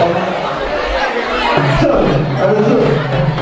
我们这里，是。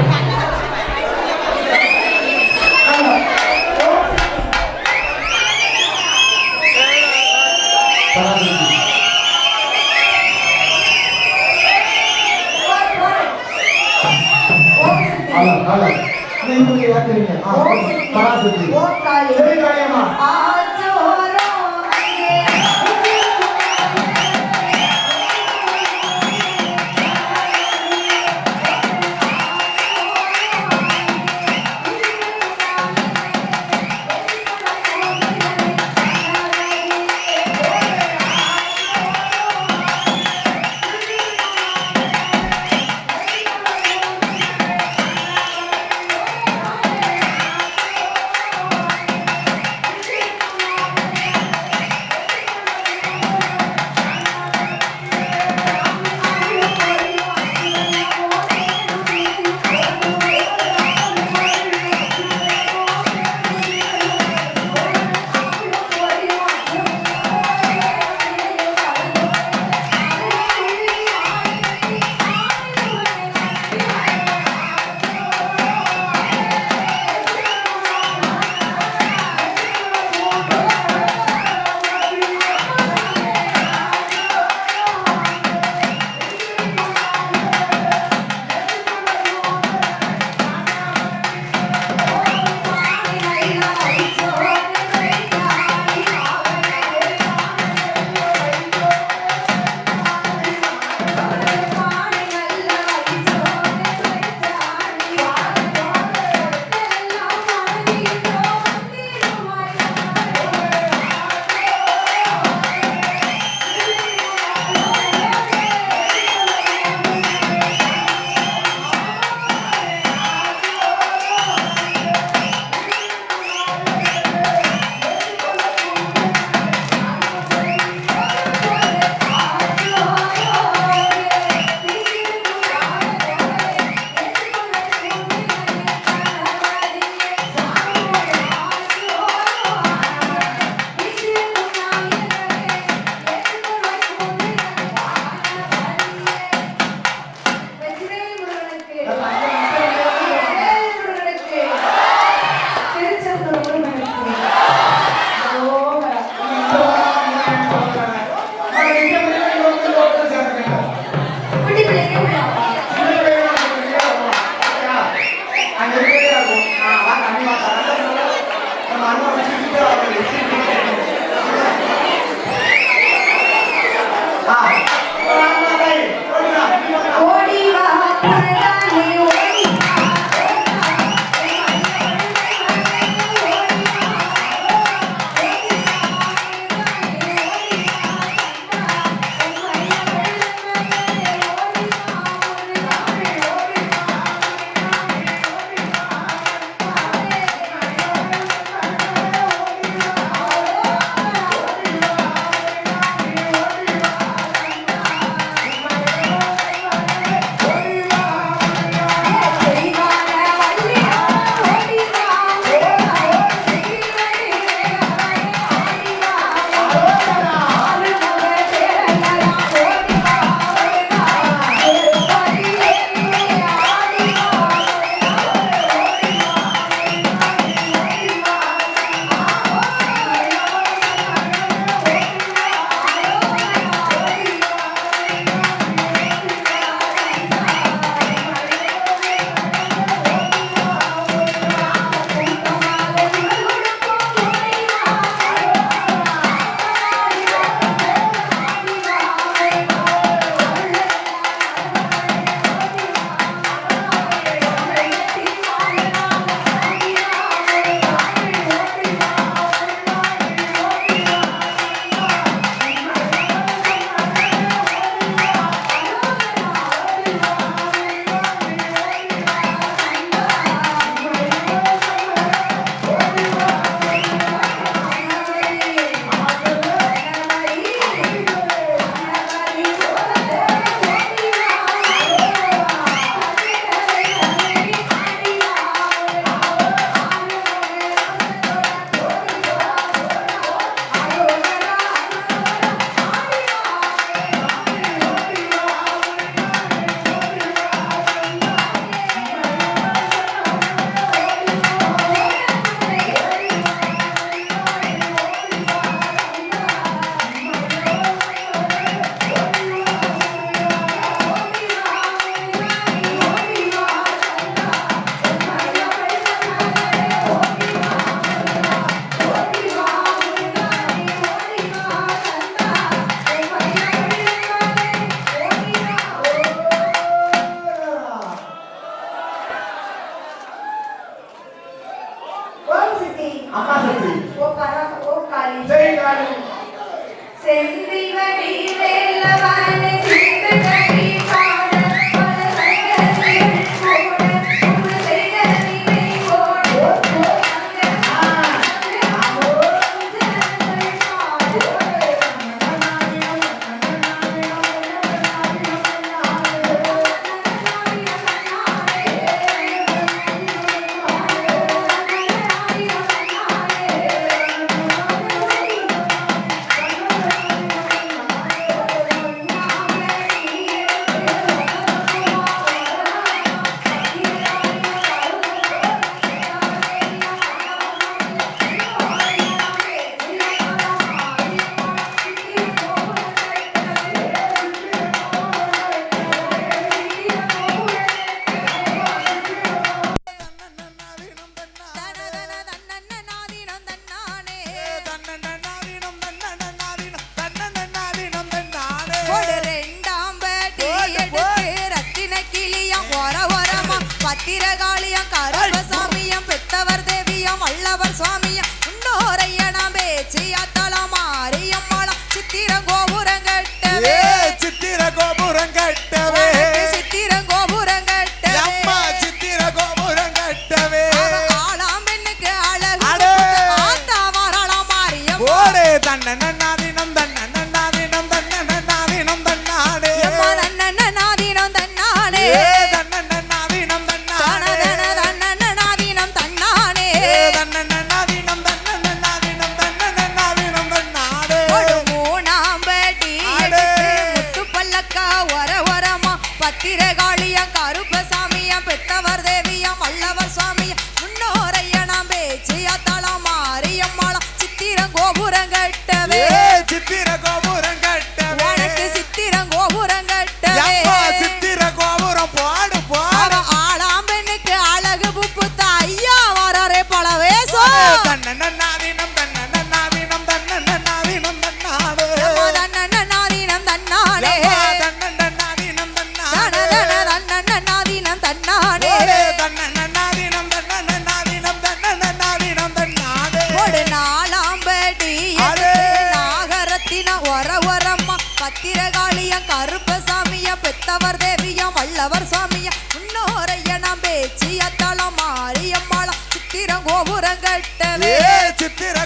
ஆண்டவர் சாமியா முன்னோரைய நாம் பேச்சியத்தாளம் மாரியம்மாளா. சித்திரம் கோபுரம் கட்டவே சித்திர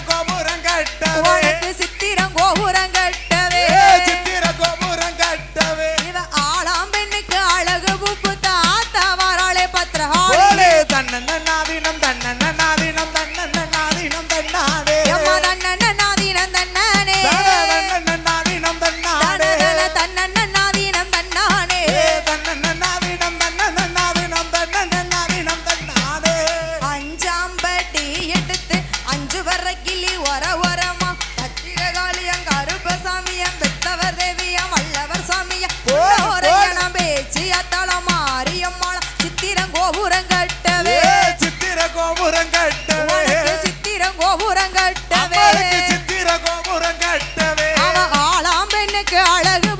அழகு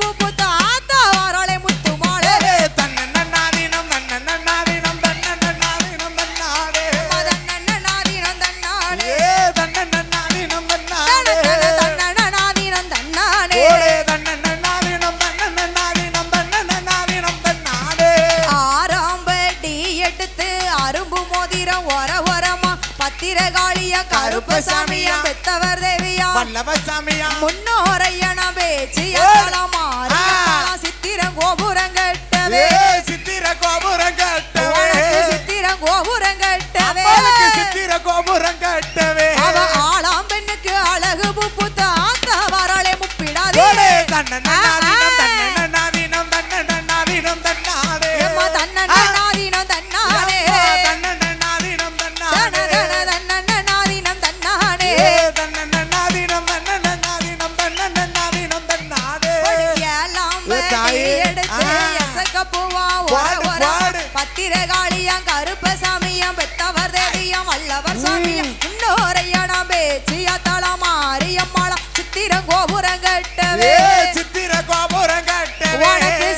பத்திரகாளியாம் கருப்பசாமியாம் பெத்தவர் தேவியாம் வல்லவர் சுவாமியாம் இன்னோரையா நாம் பேச்சியா தளா மாரியம்மாளா சித்திர கோபுரம் கட்டவே. சித்திர கோபுரம் கட்டவே.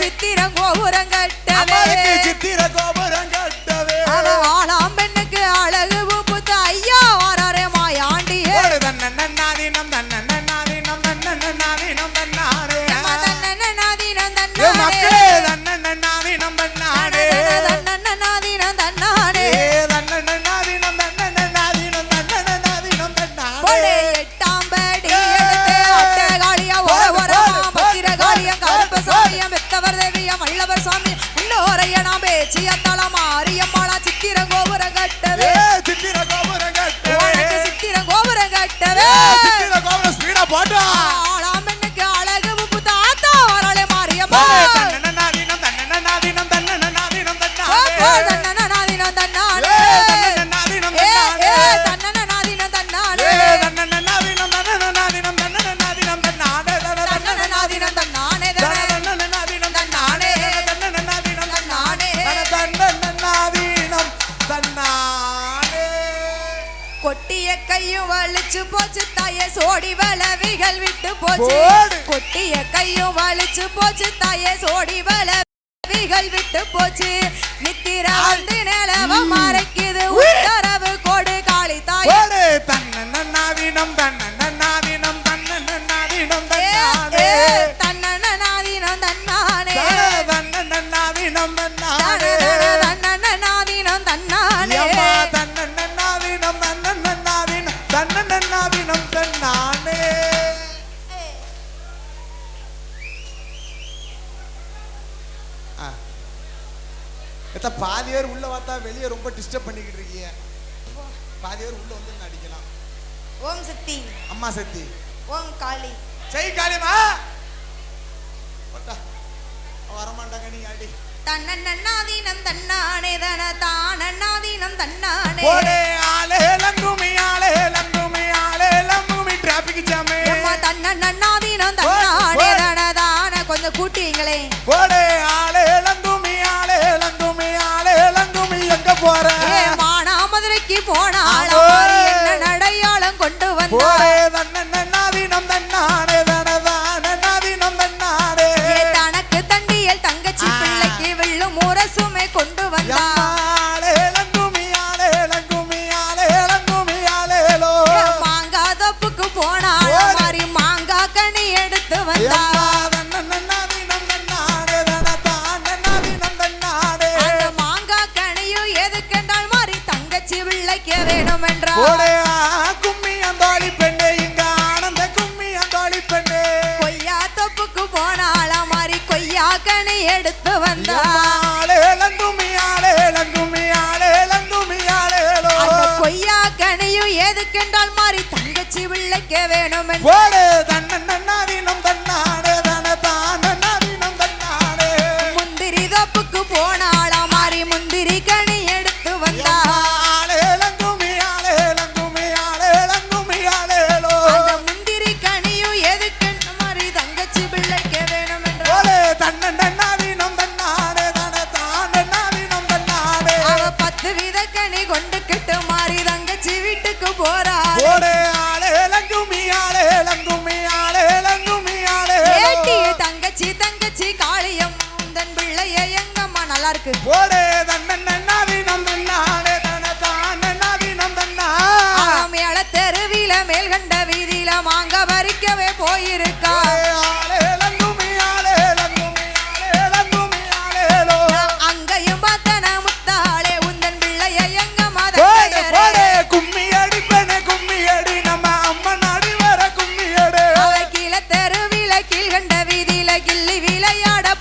சித்திர கோபுரம் கட்டவே. சித்திர கோபுரம் நிச்சயத்தால மாரியம்மாளா சித்திர கோபுரம் கட்டவே சித்திர கோபுரம் கட்டவே சித்திர கோபுரம் கட்டவே சித்திர கோபுரம் ஸ்பீடா பாட்டு போச்சு தாயே சோடி வள அம்மா சக்தி ஓம் காளி ஜெய் காளிமா வரமாட்டாங்க நீ அடி தன்னண்ணாதீனம் தன்னானே தன தானண்ணாதீனம் தன்னானே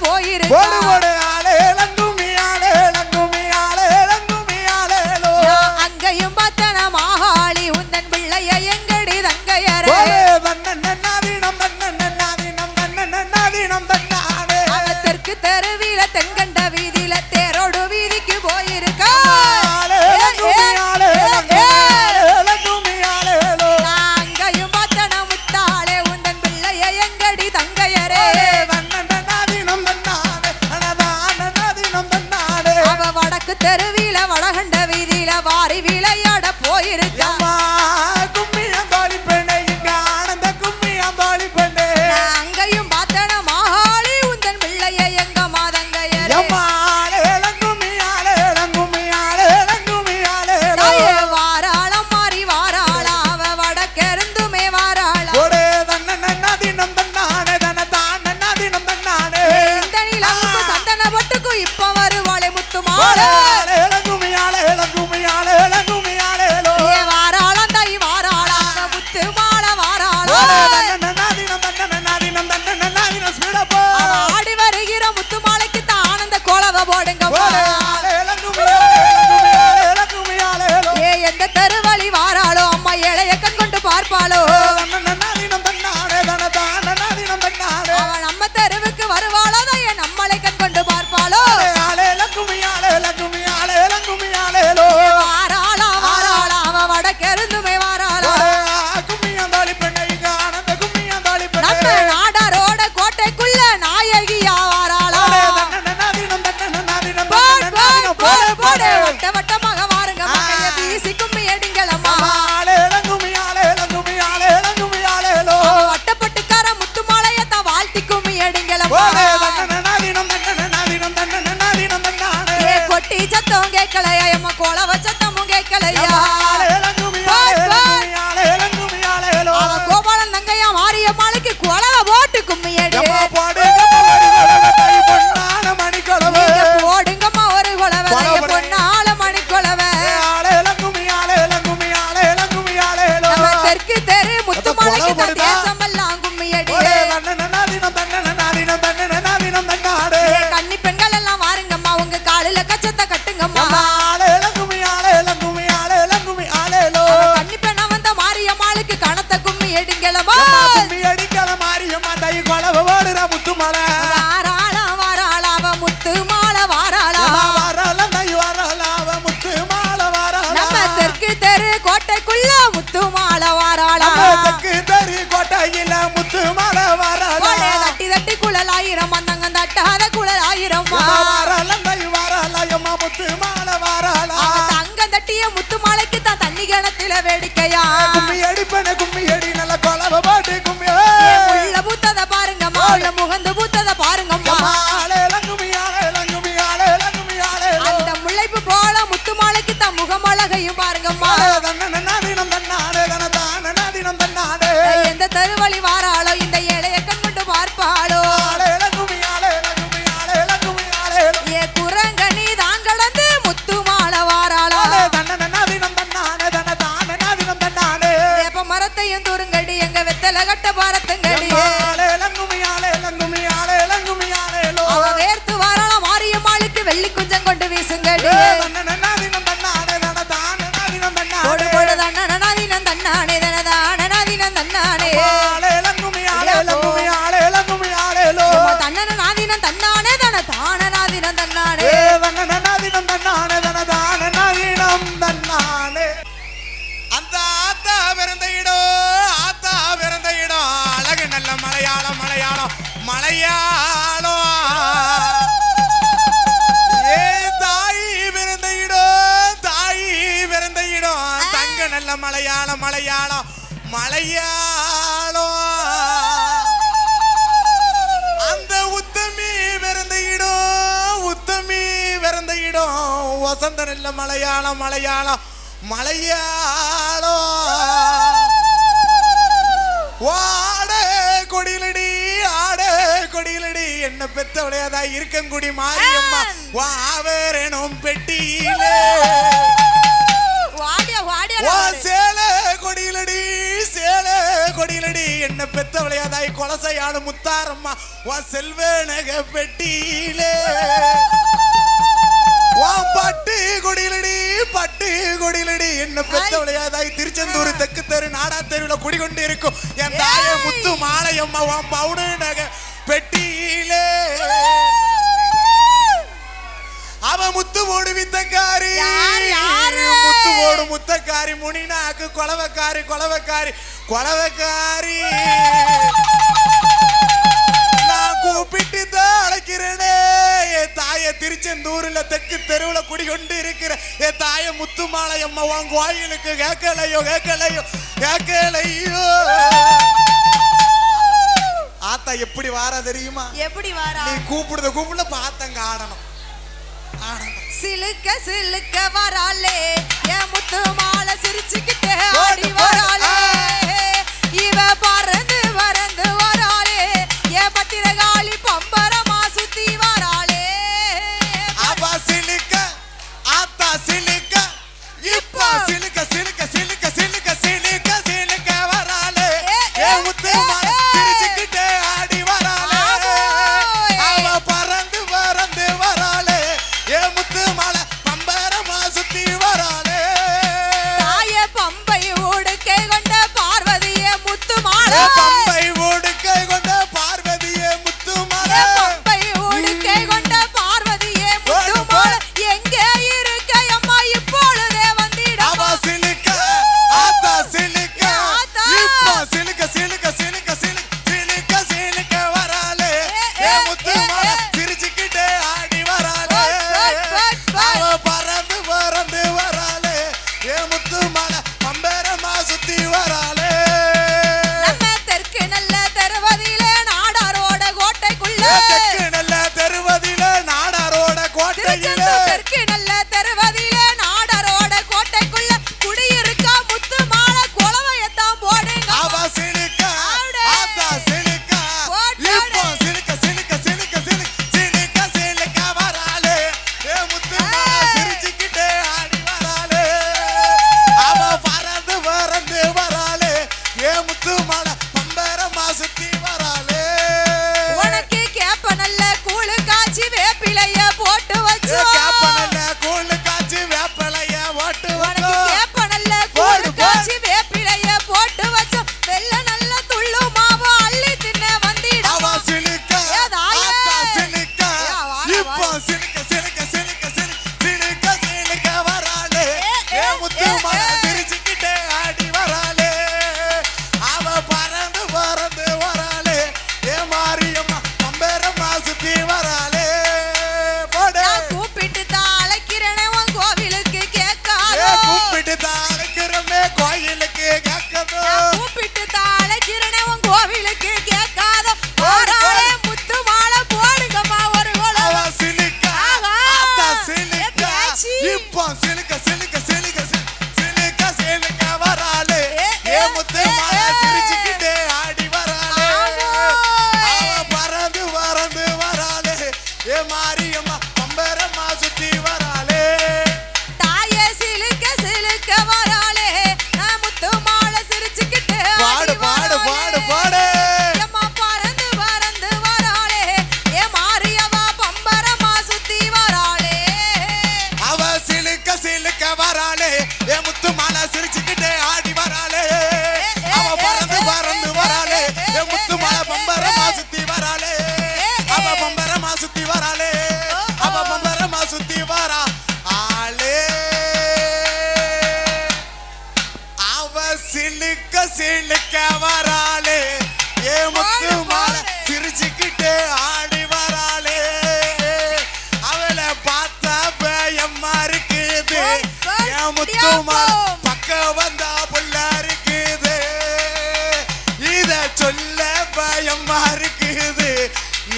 போயிருக்கு? கேட்கலையா? எம்ம கோல வச்ச கேட்கலையா? தட்டாத குழல் ஆயிரம்மா முத்து மாலை வாராளா. தட்டிய முத்து மாலைக்கு தான் தண்ணி கிணத்துல வேடிக்கையா கும்மி அடிப்பன கும்மி அடி நல்ல கொலவ பாட்டு கும்மி ஏ. முள்ள பூத்தத பாருங்க மாவுல முகந்து பூத்தத பாருங்கம்மா. அந்த முல்லைப்பு போல முத்து மாலைக்கு தான் முகமழகையும் பாருங்கம்மா. వెలగట్టబ மலையாளம் மலையாளம். மலையாளம் வாடே கொடியிலடி ஆடே கொடியிலடி என்ன பெத்தவளையாதா இருக்கங்குடி மாரியம்மா. வாவேரனும் பெட்டியிலே. சேலை கொடியிலடி சேலை கொடியிலடி என்ன பெத்தவளையாதாய் கொலசையாடு முத்தாரம்மா. வா செல்வனக பெட்டியிலே. பட்டு கொடியிலடி பட்டு கொடியிலடி. என்ன பெத்தவளையாதாய் திருச்செந்தூர் தெற்கு தெரு நாடா தெருவுல குடிகொண்டு இருக்கும். என் தாய. முத்து மாலையம்மா வா பவுடு நக பெட்டியிலே. அவ முத்து ஓடு வித்தக்காரி. யார், யாரு? முத்து ஓடு முத்தக்காரி முனினாக்கு கொலவக்காரி கொலவக்காரி கொலவக்காரி. நான் கூப்பிட்டு தான் அழைக்கிறேனே. திருச்செந்தூர்ல தெற்கு தெருவுல குடிகொண்டு இருக்கிற என் தாய முத்துமாலை அம்மா உன் கோயிலுக்கு கேட்கலையோ கேட்கலையோ கேட்கலையோ ஆத்தா எப்படி வாரா தெரியுமா? எப்படி வாரா? நீ கூப்பிடுத கூப்பிட பார்த்தங்க ஆடணும். சிலுக்க சிலுக்க வராளே என் முத்து மாலை சிரிச்சுக்கிட்டே ஆடி வராளே. இவ பறந்து சிலுக்க சிலுக்க சிலுக்க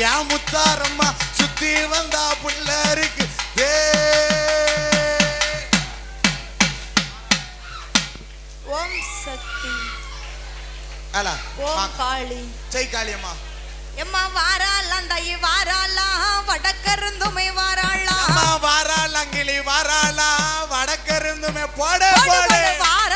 ஏன் முத்தாரம்மா சுத்தி வந்தா புள்ள இருக்கு ஓம் சக்தி. அலா ஓம் காளி. ஜெய் காளியம்மா எம்மா வாராலாம் தாயி வாராலாம் வடக்கருந்துமை வாராலாம் வாராலாம் கிளி வாராலாம் வட இருந்துமே பாட பாட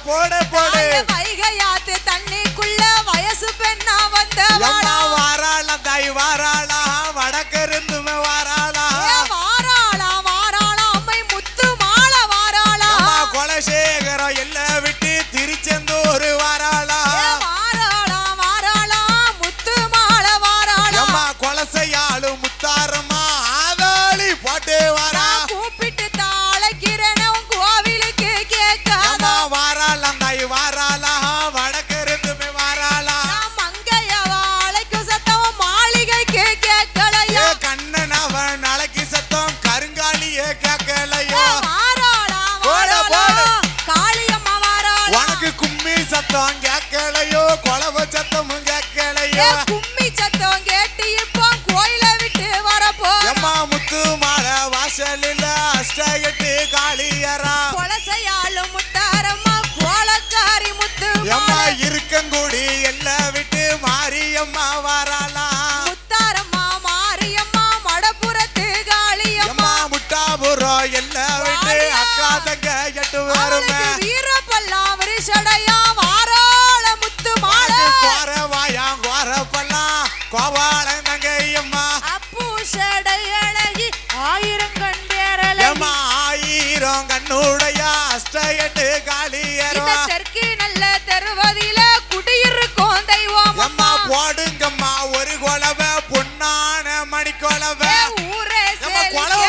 போட போடு. வைகையாத்து தண்ணிக்குள்ள வயசு பெண்ணா வந்த வாராளம் தாய் வாராளம் சத்தம் கேட்கலையோ? கொலவ சத்தமும் கேட்கலையோ? கேட்டு இப்போ கோயில விட்டு வரப்போ. அம்மா முத்து மாலை வாசலில் அஷ்ட எட்டு காளியரா. கொலசையாளும் முத்தாரம்மா கோலக்காரி முத்து அம்மா இருக்கங்குடி எல்லா விட்டு மாரியம்மா வராளா. முத்தாரம்மா மாரியம்மா மடபுரத்து காளியம்மா. முட்டாபுரம் எல்லா விட்டு அக்கா தங்க எட்டு வருமே. வீரப்பல்லாம் கோபாலன் தங்கையம்மா அப்பு சடையழகி ஆயிரம் கண் பேரலம்மா ஆயிரம் கண்ணுடைய அஷ்டயட்டு காளியரா. தெற்கு நல்ல தருவதில குடியிருக்கும் தெய்வம் அம்மா போடுங்கம்மா ஒரு கொலவை பொன்னான மணி கொலவை ஊரே கொலவை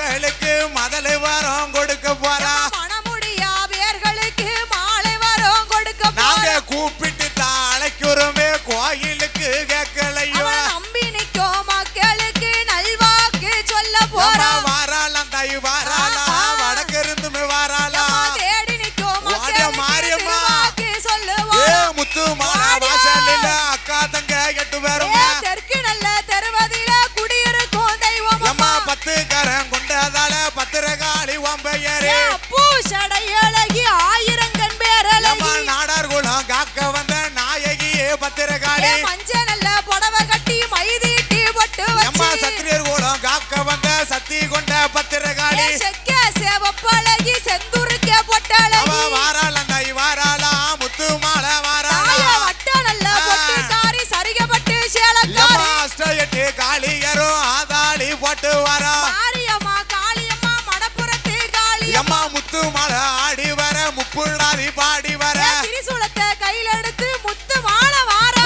மக்களுக்கு மதலை வாரம் கொடுக்க போறா. வந்தாரு பூசடை அழகி ஆயிரங்கண் பேரழகி. நாடார் குலம் காக்க வந்த நாயகியே பத்திரகாளி. பஞ்ச புடவ கட்டி மைதீட்டி பொட்டு அம்மா சத்திரியர் குலம் காக்க வந்த சத்தி கொண்ட பத்திரகாளி. செக்க சேவப்பழகி செந்தூருக்கே பொட்டழகி. வாராள தாய் வாராள முத்து மாலை வாராள. வட்ட நல்ல பொட்டு காரி சரிகப்பட்டு சேலக்காரி. அஷ்ட எட்டு காளியரும் ஆதாளி போட்டு வரா. மலை ஆடி வர முப்புள்ளாரி பாடி வர. திரிசூலத்தை கையில எடுத்து முத்து மாலை வார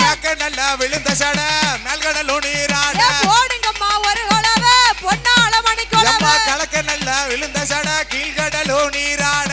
மேக்க நல்ல விழுந்த சட நல்கடல் நீராட போடுங்கம்மா ஒரு குழவ பொன்னால மணிக்கு கலக்க நல்ல விழுந்த சட கீழ்கடல் நீராட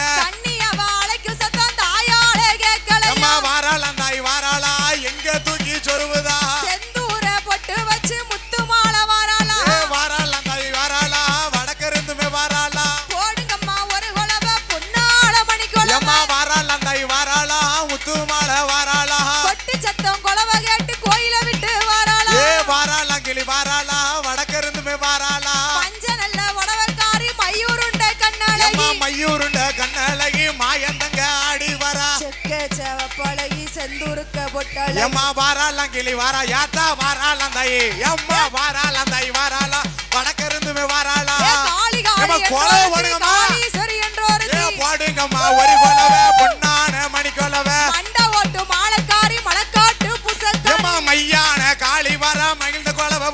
பொட்டல ஏமா வாராலாம் கிளி வாரா யாத்தா வாராலாம் தாயி. ஏமா வாராலாம் தாயி வாராலா வடக்கிருந்துமே வாராலா ஏமா கொலை ஒடுங்கம்மா பாடுங்கம்மா ஒரு கொலவை பொன்னான மணி கொலவை அண்ட ஓட்டு மாலக்காரி மலக்காட்டு புசக்கம்மா மையான காளி வாரா மகிழ்ந்த கொலவை